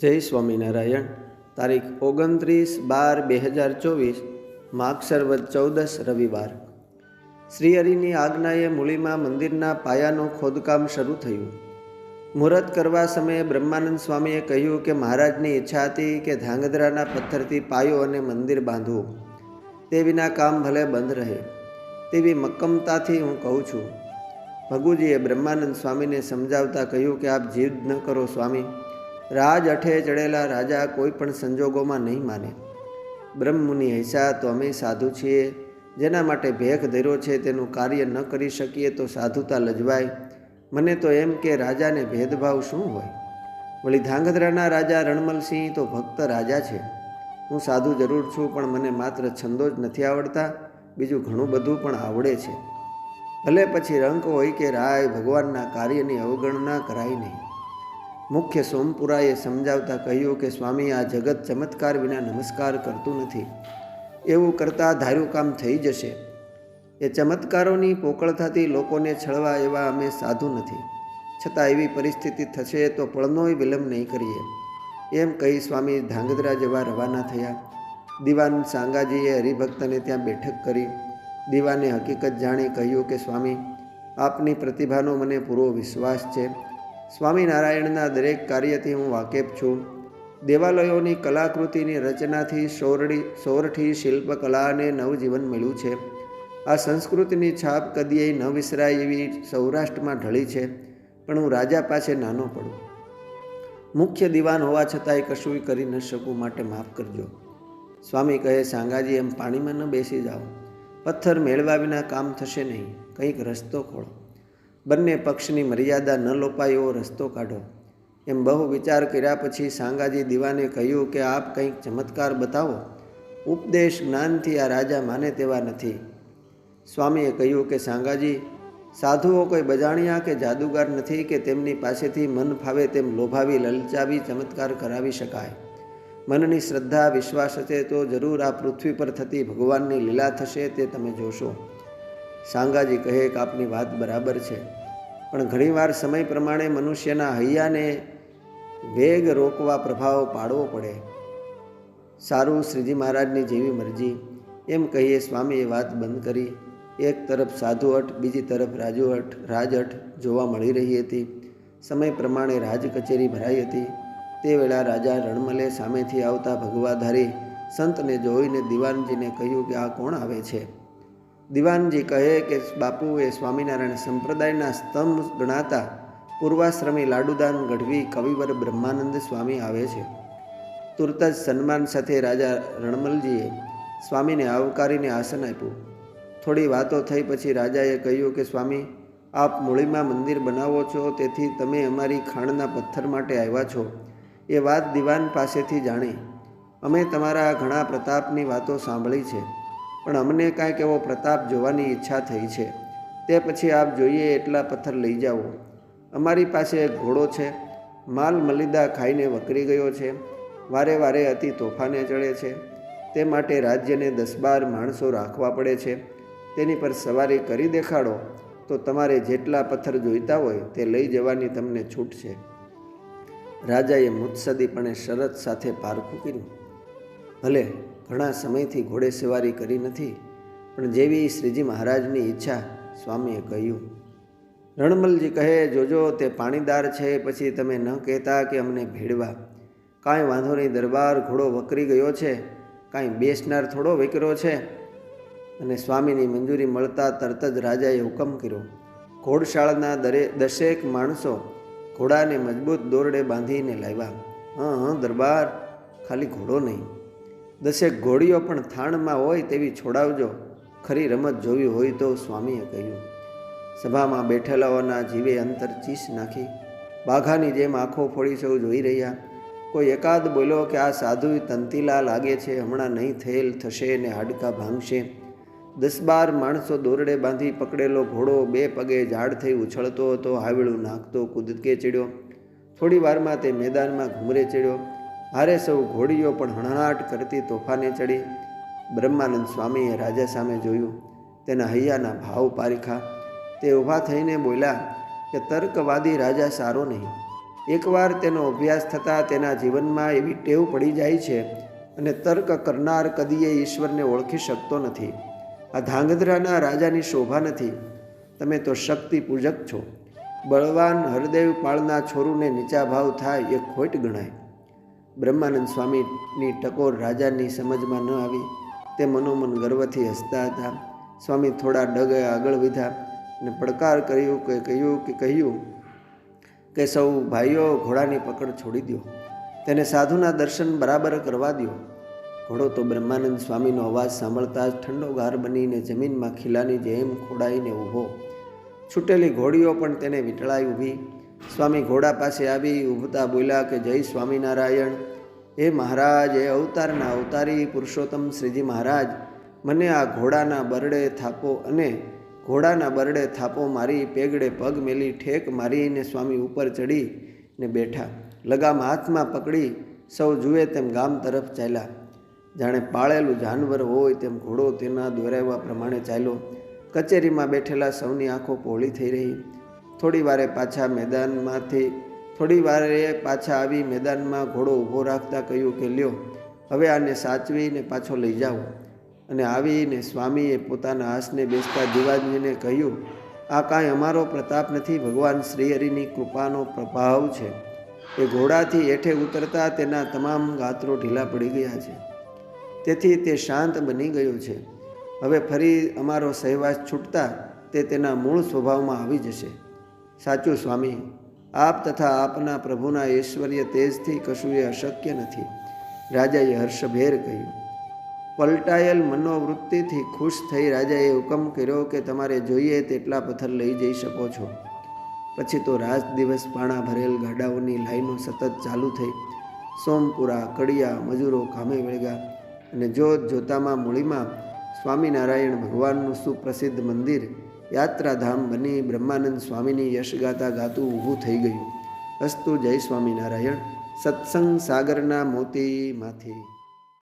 જય સ્વામિનારાયણ. તારીખ ઓગણત્રીસ બાર બે હજાર ચોવીસ માગસરવદ ચૌદસ રવિવાર. શ્રીહરિની આજ્ઞાએ મૂળીમાં મંદિરના પાયાનું ખોદકામ શરૂ થયું. મુહૂર્ત કરવા સમયે બ્રહ્માનંદ સ્વામીએ કહ્યું કે મહારાજની ઈચ્છા હતી કે ધાંગધ્રાના પથ્થરથી પાયો અને મંદિર બાંધવું. તે વિના કામ ભલે બંધ રહે. તેવી મક્કમતાથી હું કહું છું. ભગુજીએ બ્રહ્માનંદ સ્વામીને સમજાવતા કહ્યું કે આપ જીદ ન કરો સ્વામી. રાજ અઠે ચડેલા રાજા કોઈ પણ સંજોગોમાં નહીં માને. બ્રહ્મમુનિ હૈસા તો અમે સાધુ છીએ. જેના માટે ભેખ ધર્યો છે, તેનું કાર્ય ન કરી શકીએ તો સાધુતા લજવાય. મને તો એમ કે રાજાને ભેદભાવ શું હોય? વળી ધાંગધ્રાના રાજા રણમલસિંહ તો ભક્ત રાજા છે. હું સાધુ જરૂર છું, પણ મને માત્ર છંદો જ નથી આવડતા. બીજું ઘણું બધું પણ આવડે છે. ભલે પછી રંક હોય કે રાય, ભગવાનના કાર્યની અવગણના કરાય નહીં. મુખ્ય સોમપુરાએ સમજાવતા કહ્યું કે સ્વામી, આ જગત ચમત્કાર વિના નમસ્કાર કરતું નથી. એવું કરતાં ધાર્યું કામ થઈ જશે. એ ચમત્કારોની પોકળતાથી લોકોને છળવા એવા અમે સાધુ નથી. છતાં એવી પરિસ્થિતિ થશે તો પળનોય વિલંબ નહીં કરીએ. એમ કહી સ્વામી ધાંગધ્રા જવા રવાના થયા. દિવાન સાંગાજીએ હરિભક્તને ત્યાં બેઠક કરી. દીવાને હકીકત જાણી કહ્યું કે, સ્વામી, આપની પ્રતિભાનો મને પૂરો વિશ્વાસ છે. સ્વામિનારાયણના દરેક કાર્યથી હું વાકેફ છું. દેવાલયોની કલાકૃતિની રચનાથી સોરડી, સોરઠી શિલ્પકલાને નવજીવન મળ્યું છે. આ સંસ્કૃતિની છાપ કદીએ ન વિસરાય એવી સૌરાષ્ટ્રમાં ઢળી છે, પણ હું રાજા પાસે નાનો પડું. મુખ્ય દિવાન હોવા છતાંય કશું કરી ન શકું માટે માફ કરજો. સ્વામી કહે, સાંગાજી, એમ પાણીમાં ન બેસી જાઓ. પથ્થર મેળવા વિના કામ થશે નહીં. કંઈક રસ્તો ખોળો. બંને પક્ષની મર્યાદા ન લોપાય એવો રસ્તો કાઢો. એમ બહુ વિચાર કર્યા પછી સાંગાજી દીવાને કહ્યું કે આપ કંઈક ચમત્કાર બતાવો. ઉપદેશ જ્ઞાનથી આ રાજા માને તેવા નથી. સ્વામીએ કહ્યું કે સાંગાજી, સાધુઓ કોઈ બજાણિયા કે જાદુગાર નથી કે તેમની પાસેથી મન ફાવે તેમ લોભાવી લલચાવી ચમત્કાર કરાવી શકાય. મનની શ્રદ્ધા, વિશ્વાસ હશે તો જરૂર આ પૃથ્વી પર થતી ભગવાનની લીલા થશે તે તમે જોશો. સાંગાજી કહે કે આપની વાત બરાબર છે. પણ ઘણીવાર સમય પ્રમાણે મનુષ્યના હૈયાને વેગ રોકવા પ્રભાવ પાડવો પડે. સારું શ્રીજી મહારાજની જેવી મરજી. એમ કહીએ સ્વામીએ વાત બંધ કરી. એક તરફ સાધુ હઠ, બીજી તરફ રાજુ હઠ રાજહઠ જોવા મળી રહી હતી. સમય પ્રમાણે રાજ કચેરી ભરાઈ હતી. તે વેળા રાજા રણમલે સામેથી આવતા ભગવાધારી સંતને જોઈને દિવાનજીને કહ્યું કે આ કોણ આવે છે? દિવાનજી કહે કે બાપુ એ સ્વામિનારાયણ સંપ્રદાયના સ્તંભ ગણાતા પૂર્વાશ્રમી લાડુદાન ગઢવી કવિવર બ્રહ્માનંદ સ્વામી આવે છે. તુરત જ સન્માન સાથે રાજા રણમલજીએ સ્વામીને આવકારીને આસન આપ્યું. થોડી વાતો થઈ પછી રાજાએ કહ્યું કે સ્વામી, આપ મૂળીમાં મંદિર બનાવો છો, તેથી તમે અમારી ખાણના પથ્થર માટે આવ્યા છો. એ વાત દિવાન પાસેથી જાણી. અમે તમારા ઘણા પ્રતાપની વાતો સાંભળી છે. પણ અમને કાંઈક એવો પ્રતાપ જોવાની ઈચ્છા થઈ છે. તે પછી આપ જોઈએ એટલા પથ્થર લઈ જાઓ. અમારી પાસે એક ઘોડો છે. માલ મલિદા ખાઈને વકરી ગયો છે. વારે વારે અતિ તોફાને ચડે છે. તે માટે રાજ્યને દસ બાર માણસો રાખવા પડે છે. તેની પર સવારી કરી દેખાડો. તો તમારે જેટલા પથ્થર જોઈતા હોય તે લઈ જવાની તમને છૂટ છે. રાજાએ મુત્સદીપણે શરત સાથે પારખું કર્યું ભલે ઘણા સમયથી ઘોડે સવારી કરી નથી, પણ જેવી શ્રીજી મહારાજની ઈચ્છા સ્વામીએ કહ્યું. રણમલજી કહે, જોજો, તે પાણીદાર છે, પછી તમે ન કહેતા કે અમને ભેળવા. કાંઈ વાંધો નહીં, દરબાર ઘોડો વકરી ગયો છે, કાંઈ બેસનાર થોડો વિકરો છે. અને સ્વામીની મંજૂરી મળતા તરત જ રાજાએ હુકમ કર્યો. ઘોડશાળાના દરે દશેક માણસો ઘોડાને મજબૂત દોરડે બાંધીને લાવ્યા. હં હં, દરબાર. ખાલી ઘોડો નહીં. દસેક ઘોડીઓ પણ થાણમાં હોય તેવી છોડાવજો. ખરી રમત જોવી હોય તો સ્વામીએ કહ્યું. સભામાં બેઠેલાઓના જીવે અંતર ચીસ નાખી. બાઘાની જેમ આંખો ફોડી સૌ જોઈ રહ્યા. કોઈ એકાદ બોલ્યો કે આ સાધુ તંતીલા લાગે છે, હમણાં નહીં થયેલ થશે ને હાડકા ભાંગશે. દસ બાર માણસો દોરડે બાંધી પકડેલો ઘોડો બે પગે ઝાડ થઈ ઉછળતો હતો હાવળું નાખતો કૂદકે ચડ્યો. થોડી વારમાં તે મેદાનમાં ઘૂમરે ચડ્યો. હારે સૌ ઘોડીઓ પણ હણહાટ કરતી તોફાને ચડી. બ્રહ્માનંદ સ્વામીએ રાજા સામે જોયું. તેના હૈયાના ભાવ પારીખા. તે ઊભા થઈને બોલ્યા કે તર્કવાદી રાજા સારો નહીં. એકવાર તેનો અભ્યાસ થતાં તેના જીવનમાં એવી ટેવ પડી જાય છે અને તર્ક કરનાર કદીએ ઈશ્વરને ઓળખી શકતો નથી. આ ધાંગધ્રાના રાજાની શોભા નથી. તમે તો શક્તિ પૂજક છો. બળવાન હરદેવ પાળના છોરુને નીચા ભાવ થાય એ ખોટ ગણાય. બ્રહ્માનંદ સ્વામીની ટકોર રાજાની સમજમાં ન આવી. તે મનોમન ગર્વથી હસતા હતા. સ્વામી થોડા ડગ આગળ વધ્યા અને પડકાર કર્યું કે કહ્યું કે કહ્યું કે સૌ ભાઈઓ ઘોડાની પકડ છોડી દો તેને સાધુના દર્શન બરાબર કરવા દો ઘોડો તો બ્રહ્માનંદ સ્વામીનો અવાજ સાંભળતા જ ઠંડો ગાર બનીને જમીનમાં ખીલાની જેમ ખોડાઈને ઊભો. છૂટેલી ઘોડીઓ પણ તેને વીંટળાઈ ઊભી. સ્વામી ઘોડા પાસે આવી ઊભતા બોલ્યા કે, જય સ્વામિનારાયણ. હે મહારાજ, એ અવતારના અવતારી પુરુષોત્તમ શ્રીજી મહારાજ, મને આ ઘોડાના બરડે થાપો અને ઘોડાના બરડે થાપો મારી પેગડે પગ મેલી ઠેક મારીને સ્વામી ઉપર ચડી ને બેઠા. લગામ હાથમાં પકડી, સૌ જુએ તેમ ગામ તરફ ચાલ્યા. જાણે પાળેલું જાનવર હોય તેમ ઘોડો તેના દોરાવ્યા પ્રમાણે ચાલ્યો. કચેરીમાં બેઠેલા સૌની આંખો પહોળી થઈ રહી. થોડી વારે પાછા મેદાનમાંથી, થોડી વારે પાછા આવી મેદાનમાં ઘોડો ઊભો રાખતા કહ્યું કે, લ્યો, હવે આને સાચવીને પાછો લઈ જાઓ. અને આવીને સ્વામીએ પોતાના હાસને બેસતા દિવાજીને કહ્યું, આ કાંઈ અમારો પ્રતાપ નથી, ભગવાન શ્રીહરિની કૃપાનો પ્રભાવ છે. એ ઘોડાથી હેઠે ઉતરતા તેના તમામ ગાત્રો ઢીલા પડી ગયા છે. તેથી તે શાંત બની ગયો છે. હવે ફરી અમારો સહેવાસ છૂટતા તે તેના મૂળ સ્વભાવમાં આવી જશે. સાચું સ્વામી, આપ તથા આપના પ્રભુના ઐશ્વર્ય તેજથી કશું એ અશક્ય નથી. રાજાએ હર્ષભેર કહ્યું, પલટાયેલ મનોવૃત્તિથી ખુશ થઈ રાજાએ હુકમ કર્યો કે તમારે જોઈએ તેટલા પથ્થર લઈ જઈ શકો છો. પછી તો રાત દિવસ પાણા ભરેલ ગાડાઓની લાઈનો સતત ચાલુ થઈ. સોમપુરા, કડિયા, મજૂરો કામે વળગ્યા અને જોત જોતામાં મૂળીમાં સ્વામિનારાયણ ભગવાનનું સુપ્રસિદ્ધ મંદિર યાત્રાધામ બની, બ્રહ્માનંદ સ્વામીની યશગાથા ગાતું ઊભું થઈ ગયું. અસ્તુ જય સ્વામિનારાયણ. સત્સંગ સાગરના મોતીમાંથી